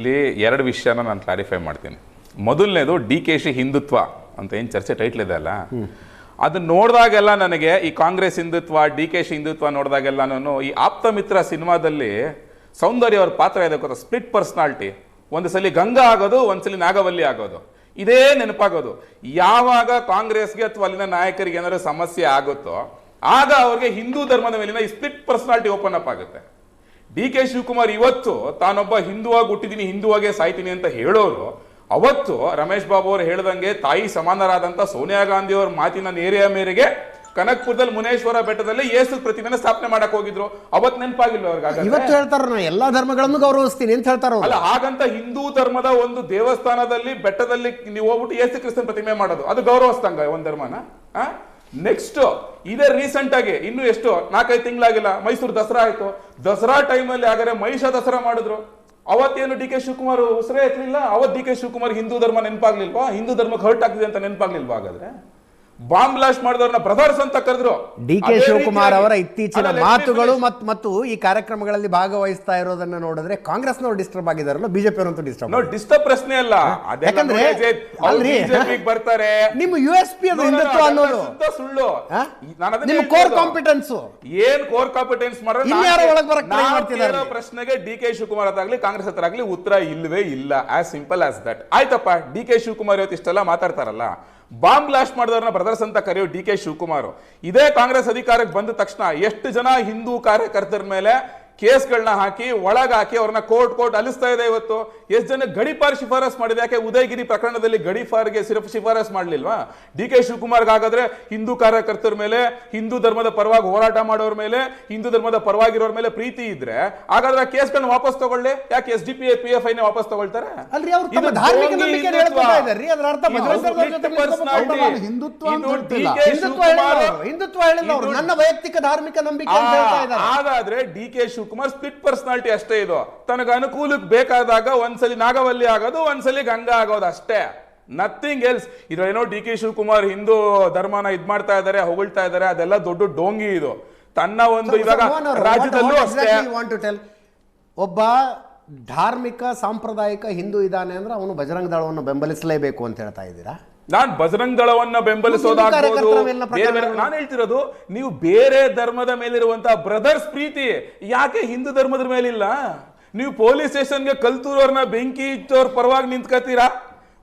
ಇಲ್ಲಿ ಎರಡು ವಿಷಯನ ನಾನು ಕ್ಲಾರಿಫೈ ಮಾಡ್ತೀನಿ. ಮೊದಲನೇದು ಡಿ ಕೆ ಶಿ ಹಿಂದುತ್ವ ಅಂತ ಏನು ಚರ್ಚೆ ಟೈಟ್ಲ್ ಇದೆ ಅಲ್ಲ? ಅದನ್ನ ನೋಡಿದಾಗೆಲ್ಲ ನನಗೆ ಈ ಕಾಂಗ್ರೆಸ್ ಹಿಂದುತ್ವ ಡಿ ಕೆ ಶಿ ಹಿಂದುತ್ವ ನೋಡಿದಾಗೆಲ್ಲ ನಾನು ಈ ಆಪ್ತ ಮಿತ್ರ ಸಿನಿಮಾದಲ್ಲಿ ಸೌಂದರ್ಯ ಅವ್ರ ಪಾತ್ರ ಇದೆ ಗೊತ್ತಾ? ಸ್ಪ್ಲಿಟ್ ಪರ್ಸ್ನಾಲ್ಟಿ ಒಂದು ಸಲ ಗಂಗಾ ಆಗೋದು ಒಂದ್ಸಲಿ ನಾಗವಲ್ಲಿ ಆಗೋದು. ಇದೇ ನೆನಪಾಗೋದು. ಯಾವಾಗ ಕಾಂಗ್ರೆಸ್ಗೆ ಅಥವಾ ಅಲ್ಲಿನ ನಾಯಕರಿಗೆ ಏನಾದ್ರು ಸಮಸ್ಯೆ ಆಗುತ್ತೋ ಆಗ ಅವ್ರಿಗೆ ಹಿಂದೂ ಧರ್ಮದ ಮೇಲಿನ ಈ ಸ್ಪ್ಲಿಟ್ ಪರ್ಸ್ನಾಲ್ಟಿ ಓಪನ್ ಅಪ್ ಆಗುತ್ತೆ. ಡಿ ಕೆ ಶಿವಕುಮಾರ್ ಇವತ್ತು ತಾನೊಬ್ಬ ಹಿಂದುವಾಗಿ ಹುಟ್ಟಿದ್ದೀನಿ ಹಿಂದುವಾಗೆ ಸಾಯ್ತೀನಿ ಅಂತ ಹೇಳೋರು ಅವತ್ತು ರಮೇಶ್ ಬಾಬು ಅವರು ಹೇಳ್ದಂಗೆ ತಾಯಿ ಸಮಾನರಾದಂಥ ಸೋನಿಯಾ ಗಾಂಧಿ ಅವರ ಮಾತಿನ ನೇರೆಯ ಮೇರೆಗೆ ಕನಕ್ಪುರದಲ್ಲಿ ಮುನೇಶ್ವರ ಬೆಟ್ಟದಲ್ಲಿ ಯೇಸು ಪ್ರತಿಮೆನ ಸ್ಥಾಪನೆ ಮಾಡಕ್ ಹೋಗಿದ್ರು. ಅವತ್ ನೆನಪಾಗಿಲ್ಲ ಅವ್ರಿಗೆ ಇವತ್ತು ಹೇಳ್ತಾರ ನಾನು ಎಲ್ಲಾ ಧರ್ಮಗಳನ್ನು ಗೌರವಿಸ್ತೀನಿ ಅಂತ ಹೇಳ್ತಾರ ಅಲ್ಲ ಹಾಗಂತ ಹಿಂದೂ ಧರ್ಮದ ಒಂದು ದೇವಸ್ಥಾನದಲ್ಲಿ ಬೆಟ್ಟದಲ್ಲಿ ನೀವು ಹೋಗ್ಬಿಟ್ಟು ಯೇಸು ಕ್ರಿಸ್ತನ್ ಪ್ರತಿಮೆ ಮಾಡೋದು ಅದು ಗೌರವಿಸ್ತಂಗ ಒಂದ್ ಧರ್ಮನ? ನೆಕ್ಸ್ಟ್ ಇದೇ ರೀಸೆಂಟ್ ಆಗಿ, ಇನ್ನು ಎಷ್ಟು, ನಾಲ್ಕೈದು ತಿಂಗಳಾಗಿಲ್ಲ, ಮೈಸೂರು ದಸರಾ ಆಯ್ತು. ದಸರಾ ಟೈಮಲ್ಲಿ ಹಾಗಾದ್ರೆ ಮಹಿಷ ದಸರಾ ಮಾಡಿದ್ರು. ಅವತ್ತೇನು ಡಿ ಕೆ ಶಿವಕುಮಾರ್ ಉಸಿರೇ ಎತ್ತಲಿಲ್ಲ, ಅವತ್ತು ಡಿ ಕೆ ಶಿವಕುಮಾರ್ ಹಿಂದೂ ಧರ್ಮ ನೆನಪಾಗ್ಲಿಲ್ವಾ? ಹಿಂದೂ ಧರ್ಮಕ್ಕೆ ಹರ್ಟ್ ಆಗ್ತಿದೆ ಅಂತ ನೆನಪಾಗ್ಲಿಲ್ವಾ ಹಾಗಾದ್ರೆ? ಬಾಂಬ್ ಬ್ಲಾಸ್ಟ್ ಮಾಡಿದವ್ರನ್ನ ಬ್ರದರ್ಸ್ ಅಂತ ಕರೆದ್ರು. ಡಿ ಕೆ ಶಿವಕುಮಾರ್ ಅವರ ಇತ್ತೀಚಿನ ಮಾತುಗಳು. ಮತ್ತು ಮತ್ತು ಈ ಕಾರ್ಯಕ್ರಮಗಳಲ್ಲಿ ಭಾಗವಹಿಸ್ತಾ ಇರೋದನ್ನ ನೋಡಿದ್ರೆ ಕಾಂಗ್ರೆಸ್ ನವರು ಡಿಸ್ಟರ್ಬ್ ಆಗಿದಾರಲ್ಲ ಬಿಜೆಪಿ ಅವರಂತೂ ಡಿಸ್ಟರ್ಬ್ ಡಿಸ್ಟರ್ಬ್ ಪ್ರಶ್ನೆ ಅಲ್ಲ. ಯಾಕಂದ್ರೆ- ಅಲ್ರಿ. ಬರ್ತಾರೆ. ನಿಮ್ಮ ಯು ಎಸ್ ಪಿ ಅದು ಹಿಂದುತ್ವ ಅನ್ನೋದು. ಸುಳ್ಳು. ನಿಮ್ಮ ಕೋರ್. ಕಾಂಪಿಟೆನ್ಸ್ ಏನ್ ಕೋರ್ ಕಾಂಪಿಟೆನ್ಸ್ ಮಾಡ್ತಿದ್ದಾರೆ. ಪ್ರಶ್ನೆಗೆ ಡಿ ಕೆ ಶಿವಕುಮಾರ್ ಹತ್ತಾಗ್ಲಿ ಕಾಂಗ್ರೆಸ್ ಹತ್ರ ಆಗ್ಲಿ ಉತ್ತರ ಇಲ್ವೇ ಇಲ್ಲ ಆಸ್ ಸಿಂಪಲ್ ಆಸ್ ದಟ್ ಆಯ್ತಪ್ಪ ಡಿ ಕೆ ಶಿವಕುಮಾರ್ ಇವತ್ತು ಇಷ್ಟೆಲ್ಲ ಮಾತಾಡ್ತಾರಲ್ಲ. ಬಾಂಬ್ ಬ್ಲಾಸ್ಟ್ ಮಾಡಿದವ್ರನ್ನ ಬ್ರದರ್ಸ್ ಅಂತ ಕರೆಯೋ ಡಿ ಕೆ ಶಿವಕುಮಾರ್. ಇದೇ ಕಾಂಗ್ರೆಸ್ ಅಧಿಕಾರಕ್ಕೆ ಬಂದ ತಕ್ಷಣ ಎಷ್ಟು ಜನ ಹಿಂದೂ ಕಾರ್ಯಕರ್ತರ ಮೇಲೆ ಕೇಸ್ಗಳನ್ನ ಹಾಕಿ ಒಳಗಾಕಿ ಹಾಕಿ ಅವ್ರನ್ನ ಕೋರ್ಟ್ ಕೋರ್ಟ್ ಅಲಿಸ್ತಾ ಇದೆ ಇವತ್ತು. ಎಷ್ಟು ಜನ ಗಡಿಪಾರ್ ಶಿಫಾರಸ್ ಮಾಡಿದೆ? ಯಾಕೆ ಉದಯಗಿರಿ ಪ್ರಕರಣದಲ್ಲಿ ಗಡಿಪಾರ್ಗೆ ಸಿರಫ್ ಶಿಫಾರಸ್ ಮಾಡ್ಲಿಲ್ವಾ? ಡಿ ಕೆ ಶಿವಕುಮಾರ್ ಹಾಗಾದ್ರೆ ಹಿಂದೂ ಕಾರ್ಯಕರ್ತರ ಮೇಲೆ ಹಿಂದೂ ಧರ್ಮದ ಪರವಾಗಿ ಹೋರಾಟ ಮಾಡೋರ ಮೇಲೆ ಹಿಂದೂ ಧರ್ಮದ ಪರವಾಗಿರೋರ ಮೇಲೆ ಪ್ರೀತಿ ಇದ್ರೆ ಹಾಗಾದ್ರೆ ಕೇಸ್ಗಳನ್ನ ವಾಪಸ್ ತಗೊಳ್ಳಿ. ಯಾಕೆ S D P P F I ವಾಪಸ್ ತಗೊಳ್ತಾರೆ? ಹಿಂದುತ್ವ. ನನ್ನ ವೈಯಕ್ತಿಕ ಧಾರ್ಮಿಕ ನಂಬಿಕೆ ಹಾಗಾದ್ರೆ D K Shivakumar split personality ಅಷ್ಟೇ ಇದು. ತನಗ ಅನುಕೂಲಕ್ಕೆ ಬೇಕಾದಾಗ ಒಂದ್ಸಲಿ ನಾಗವಲ್ಲಿ ಆಗೋದು ಒಂದ್ಸಲಿ ಗಂಗಾ ಆಗೋದು ಅಷ್ಟೇ. ನಥಿಂಗ್ ಎಲ್ಸ್ ಇದ್ರೇನೋ ಡಿ ಕೆ ಶಿವಕುಮಾರ್ ಹಿಂದೂ ಧರ್ಮನ ಇದ್ ಮಾಡ್ತಾ ಇದಾರೆ ಹೊಗಳ್ತಾ ಇದ್ದಾರೆ ಅದೆಲ್ಲ ದೊಡ್ಡ ಡೋಂಗಿ ಇದು. ತನ್ನ ಒಂದು ಇವಾಗ ರಾಜ್ಯದಲ್ಲೂ ಅಷ್ಟೇ? ಒಬ್ಬ ಧಾರ್ಮಿಕ ಸಾಂಪ್ರದಾಯಿಕ ಹಿಂದೂ ಇದ್ದಾನೆ ಅಂದ್ರೆ ಅವನು ಬಜರಂಗ ದಳವನ್ನು ಬೆಂಬಲಿಸಲೇಬೇಕು ಅಂತ ಹೇಳ್ತಾ ಇದ್ದೀರಾ? ನಾನ್ ಬಜರಂಗ್ ದಳವನ್ನ ಹಿಂದೂ ಬೆಂಬಲಿಸೋದಾಗ್ಬೋದು ಬೇರೆ ಬೇರೆ ನಾನು ಹೇಳ್ತಿರೋದು ನೀವು ಬೇರೆ ಧರ್ಮದ ಮೇಲಿರುವಂತಹ ಬ್ರದರ್ಸ್ ಪ್ರೀತಿ ಯಾಕೆ ಹಿಂದೂ ಧರ್ಮದ ಮೇಲಿಲ್ಲ? ನೀವು ಪೊಲೀಸ್ ಸ್ಟೇಷನ್ಗೆ ಕಲ್ತೂರವ್ರನ್ನ ಬೆಂಕಿ ಇಟ್ಟವ್ರ ಪರವಾಗಿ ನಿಂತ್ಕತ್ತೀರಾ?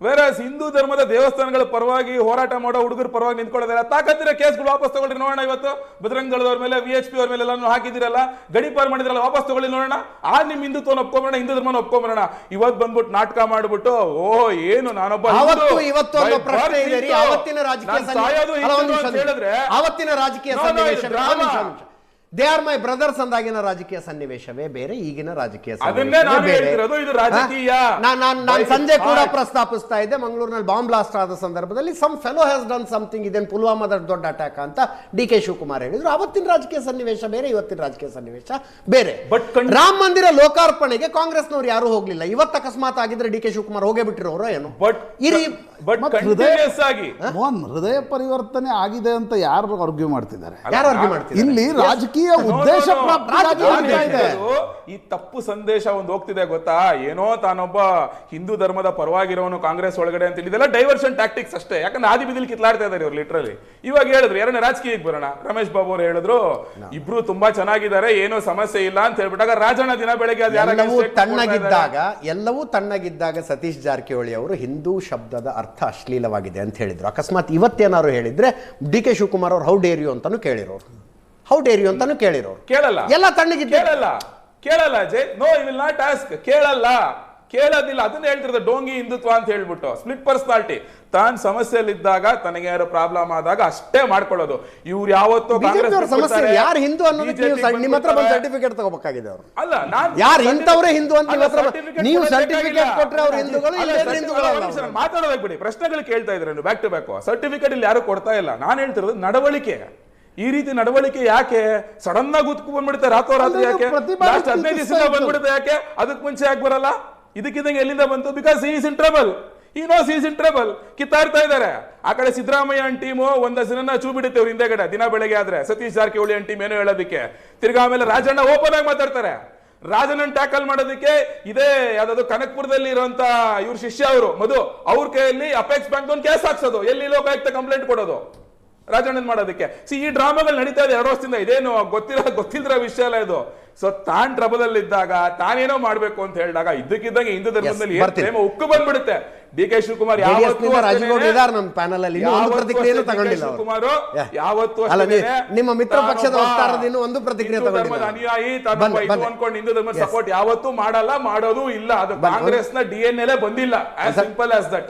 ಬೇರೆ ಹಿಂದೂ ಧರ್ಮದ ದೇವಸ್ಥಾನಗಳ ಪರವಾಗಿ ಹೋರಾಟ ಮಾಡೋ ಹುಡುಗರ ಪರವಾಗಿ ನಿಂತ್ಕೊಳ್ಳೋದಿಲ್ಲ ತಾಕತ್ತಿರ ಕೇಸ್ಗಳು ವಾಪಸ್ ತಗೊಳ್ರಿ ನೋಡೋಣ ಇವತ್ತು ಬಜರಂಗ್ ದಳದವ್ರ ಮೇಲೆ ವಿ ಎಚ್ ಪಿ ಅವ್ರ ಮೇಲೆ ಎಲ್ಲಾನು ಹಾಕಿದಿರಲ್ಲ ಗಡಿಪಾರು ಮಾಡಿದ್ರಲ್ಲ ವಾಪಸ್ ತಗೊಳ್ಳಿ ನೋಡೋಣ ಆ ನಿಮ್ ಹಿಂದುತ್ವನ ಒಪ್ಕೊಂಬರೋಣ ಹಿಂದೂ ಧರ್ಮನ ಒಪ್ಕೊಂಬರೋಣ. ಇವತ್ ಬಂದ್ಬಿಟ್ಟು ನಾಟಕ ಮಾಡ್ಬಿಟ್ಟು ಓ ಏನು ನಾನೊಬ್ಬ ಹಿಂದೂ, ರಾಜಕೀಯ ಇವತ್ತು ಒಂದು by ಪ್ರಶ್ನೆ birth ಇದೆ ರೀ ಹಿಂದೂ. ಅವತ್ತಿನ ರಾಜಕೀಯ ಹೇಳಿದ್ರೆ ದೇ ಆರ್ ಮೈ ಬ್ರದರ್ಸ್ ಅಂದಾಗಿನ ರಾಜಕೀಯ ಸನ್ನಿವೇಶವೇ ಬೇರೆ ಈಗಿನ ರಾಜಕೀಯ ನಾನು ಸಂಜೆ ಕೂಡ. ಪ್ರಸ್ತಾಪಿಸ್ತಾ ಇದ್ದೆ ಮಂಗಳೂರಿನಲ್ಲಿ ಬಾಂಬ್ ಬ್ಲಾಸ್ಟ್ ಆದ ಸಂದರ್ಭದಲ್ಲಿ some fellow has done something ಇದೇನು ಪುಲ್ವಾಮಾದ ದೊಡ್ಡ ಅಟ್ಯಾಕ್ ಅಂತ ಡಿ ಕೆ ಶಿವಕುಮಾರ್ ಹೇಳಿದ್ರು. ಅವತ್ತಿನ ರಾಜಕೀಯ ಸನ್ನಿವೇಶ ಬೇರೆ ಇವತ್ತಿನ ರಾಜಕೀಯ ಸನ್ನಿವೇಶ ಬೇರೆ. ಬಟ್ ರಾಮ ಮಂದಿರ ಲೋಕಾರ್ಪಣೆಗೆ ಕಾಂಗ್ರೆಸ್ನವ್ರು ಯಾರು ಹೋಗ್ಲಿಲ್ಲ. ಇವತ್ತು ಅಕಸ್ಮಾತ್ ಆಗಿದ್ರೆ ಡಿ ಕೆ ಶಿವಕುಮಾರ್ ಹೋಗೇ ಬಿಟ್ಟಿರೋರು ಏನು? ಬಟ್ ಇರಿ ಬಟ್ ಹೃದಯ- ಕಂಟಿನ್ಯೂಸ್ ಆಗಿ. ಮೋಹನ್ ಹೃದಯ ಪರಿವರ್ತನೆ ಆಗಿದೆ ಅಂತ ಯಾರು ಆರ್ಗ್ಯೂ ಮಾಡ್ತಿದ್ದಾರೆ? ಯಾರು ಆರ್ಗ್ಯೂ ಮಾಡ್ತಿದ್ದಾರೆ? ಇಲ್ಲಿ ರಾಜಕೀಯ ಉದ್ದೇಶ ಈ ತಪ್ಪು ಸಂದೇಶ ಒಂದು ಹೋಗ್ತಿದೆ ಗೊತ್ತಾ? ಏನೋ ತಾನೊಬ್ಬ ಹಿಂದೂ ಧರ್ಮದ ಪರವಾಗಿರೋನು ಕಾಂಗ್ರೆಸ್ ಒಳಗಡೆ ಅಂತ ಇದೆಲ್ಲ ಡೈವರ್ಷನ್ ಟ್ಯಾಕ್ಟಿಕ್ಸ್ ಅಷ್ಟೇ. ಯಾಕಂದ್ರೆ ಆದಿ ಬಿದಿಲ್ ಕಿತ್ಲಾಡ್ತಾ ಇದಾರೆ ಇವ್ರು ಲಿಟ್ರಲಿ ಇವಾಗ ಹೇಳಿದ್ರು ಎರಡನೇ ರಾಜಕೀಯಕ್ಕೆ ಬರೋಣ. ರಮೇಶ್ ಬಾಬು ಅವರು ಹೇಳಿದ್ರು ಇಬ್ರು ತುಂಬಾ ಚೆನ್ನಾಗಿದ್ದಾರೆ ಏನೋ ಸಮಸ್ಯೆ ಇಲ್ಲ ಅಂತ ಹೇಳ್ಬಿಟ್ಟಾಗ ರಾಜಣ್ಣ ದಿನ ಬೆಳಗ್ಗೆ ಅದು ಯಾರ. ತಣ್ಣಗಿದ್ದಾಗ ಎಲ್ಲವೂ ತಣ್ಣಗಿದ್ದಾಗ ಸತೀಶ್ ಜಾರಕಿಹೊಳಿ ಅವರು ಹಿಂದೂ ಶಬ್ದದ ಅರ್ಥ ಅಶ್ಲೀಲವಾಗಿದೆ ಅಂತ ಹೇಳಿದರು. ಅಕಸ್ಮಾತ್ ಇವತ್ತೇನಾದ್ರು ಹೇಳಿದ್ರೆ ಡಿ ಕೆ ಶಿವಕುಮಾರ್ ಅವ್ರು ಹೌ ಡೇರಿಯು ಅಂತಾನು ಕೇಳಿರೋರು. ಹೌ ಡೇರಿಯು ಅಂತಾನು ಕೇಳಿರೋರು. ಕೇಳಲ್ಲ. ಎಲ್ಲ ತಣ್ಣಗಿದ್ದೆ. ಕೇಳಲ್ಲ. ಕೇಳಲ್ಲ ಜೈ no you will not ask ಕೇಳಲ್ಲ. ಕೇಳೋದಿಲ್ಲ. ಅದನ್ನ ಹೇಳ್ತಿರೋದು ಡೋಂಗಿ ಹಿಂದುತ್ವ ಅಂತ ಹೇಳ್ಬಿಟ್ಟು. ಸ್ಪ್ಲಿಟ್ ಪರ್ಸನಾಲಿಟಿ ತಾನ್ ಸಮಸ್ಯೆಯಲ್ಲಿದ್ದಾಗ ತನಗೆ ಯಾರು ಪ್ರಾಬ್ಲಮ್ ಆದಾಗ ಅಷ್ಟೇ ಮಾಡ್ಕೊಳ್ಳೋದು. ಇವ್ರು ಯಾವತ್ತೋ ಕಾಂಗ್ರೆಸ್ ಯಾರು ಹಿಂದೂ ಅನ್ನೋದಕ್ಕೆ ನೀವು BJP ಸ- ನಿಮ್ಮ ಹತ್ರ ಬಂದು ಸರ್ಟಿಫಿಕೇಟ್ ತಗೋಬೇಕಾಗಿದೆ ಅವರು. ಅಲ್ಲ ನಾನ್ ಯಾರು ಇಂಥವ್ರೇ ಹಿಂದೂ ಅಂತ ನೀವು ಅವ್ರು ಹಿಂದೂಗಳು, ಒಂದ್ ಮಾತಾಡೋದಕ್ಕೆ ಬಿಡಿ. ಪ್ರಶ್ನೆಗಳು ಕೇಳ್ತಾ ಇದ್ರೆ ಬ್ಯಾಕ್ ಟು ಬ್ಯಾಕ್ ಸರ್ಟಿಫಿಕೇಟ್ ಇಲ್ಲಿ ಯಾರು ಕೊಡ್ತಾ ಇಲ್ಲ. ನಾನು ಹೇಳ್ತಿರೋದು ನಡವಳಿಕೆ. ಈ ರೀತಿ ನಡವಳಿಕೆ ಯಾಕೆ? ಸಡನ್ ಆಗಿ ಉತ್ಕೊಂಡ್ಬಿಡುತ್ತೆ ರಾತ್ರೋರಾತ್ರಿ ಯಾಕೆ? ಹದಿನೈದು ದಿವಸ ಬಂದ್ಬಿಡುತ್ತೆ ಯಾಕೆ? ಅದಕ್ಕೆ ಮುಂಚೆ ಯಾಕೆ ಬರಲ್ಲ? ಇದಕ್ಕಿದ್ದಂಗೆ ಎಲ್ಲಿಂದ ಬಂತು? ಬಿಕಾಸ್ ಈಸ್ ಇನ್ ಟ್ರಬಲ್ ಈ ನೋಸ್ ಈಸ್ ಇನ್ ಟ್ರಬಲ್ ಕಿತ್ತಾಡ್ತಾ ಇದ್ದಾರೆ. ಆ ಕಡೆ ಸಿದ್ದರಾಮಯ್ಯ ಅನ್ ಟೀಮು ಒಂದಷ್ಟು ಚೂ ಬಿಡುತ್ತೆ ಅವ್ರ ಹಿಂದೆಗಡೆ. ದಿನ ಬೆಳಗ್ಗೆ ಆದ್ರೆ ಸತೀಶ್ ಜಾರಕಿಹೊಳಿ ಅನ್ ಟೀಮ್ ಏನೋ ಹೇಳೋದಕ್ಕೆ. ತಿರ್ಗಾ ಆಮೇಲೆ ರಾಜಣ್ಣ ಓಪನ್ ಆಗಿ ಮಾತಾಡ್ತಾರೆ. ರಾಜನನ್ನ ಟ್ಯಾಕಲ್ ಮಾಡೋದಕ್ಕೆ ಇದೇ ಯಾವ್ದಾದ್ರು ಕನಕ್ಪುರದಲ್ಲಿ ಇರುವಂತ ಇವ್ರ ಶಿಷ್ಯ ಅವರು. ಮಧು, ಅವ್ರ ಕೈಯಲ್ಲಿ ಅಪೆಕ್ಸ್ ಬ್ಯಾಂಕ್ ಒಂದು ಕೇಸ್ ಹಾಕ್ಸೋದು. ಎಲ್ಲಿ ಲೋಕಾಯುಕ್ತ ಕಂಪ್ಲೇಂಟ್ ಕೊಡೋದು? ರಾಜಣ್ಣನ್ ಮಾಡೋದಕ್ಕೆ. ಸಿ ಈ ಡ್ರಾಮಾಗಳು ನಡೀತಾ ಇದೆ ಎರಡು ವರ್ಷದಿಂದ. ಇದೇನು ಗೊತ್ತಿರೋ ಗೊತ್ತಿಲ್ದಿರೋ ವಿಷಯ ಅಲ್ಲ ಇದು. ಸೊ ತಾನ್ ಟ್ರಬಲಲ್ಲಿದ್ದಾಗ ತಾನೇನೋ ಮಾಡ್ಬೇಕು ಅಂತ ಹೇಳಿದಾಗ ಇದ್ದಕ್ಕಿದ್ದಂಗೆ ಹಿಂದೂ ಧರ್ಮದಲ್ಲಿ ಪ್ರೇಮ ಉಕ್ಕು ಬಂದ್ಬಿಡುತ್ತೆ. ಡಿ ಕೆ ಶಿವಕುಮಾರ್ ಯಾವತ್ತೂ ನಮ್ಮ ಪ್ಯಾನಲ್ ಅಲ್ಲಿ. ಅಷ್ಟೇ ತಗೊಂಡಿಲ್ಲ. ಶಿವಕುಮಾರ್. ಯಾವತ್ತೂ ನಿಮ್ಮ ಮಿತ್ರ ಪಕ್ಷದ ಇನ್ನೂ ಒಂದು ಪ್ರತಿಕ್ರಿಯೆ ತಗೊಂಡಿಲ್ಲ. ಅನುಯಾಯಿ ಇದು ಅನ್ಕೊಂಡು ಹಿಂದೂ ಧರ್ಮದ ಸಪೋರ್ಟ್ ಯಾವತ್ತೂ ಮಾಡಲ್ಲ ಮಾಡೋದು ಇಲ್ಲ. ಅದು ಕಾಂಗ್ರೆಸ್ನ ಡಿ ಎನ್ ಎಲೆ ಬಂದಿಲ್ಲ. As simple as that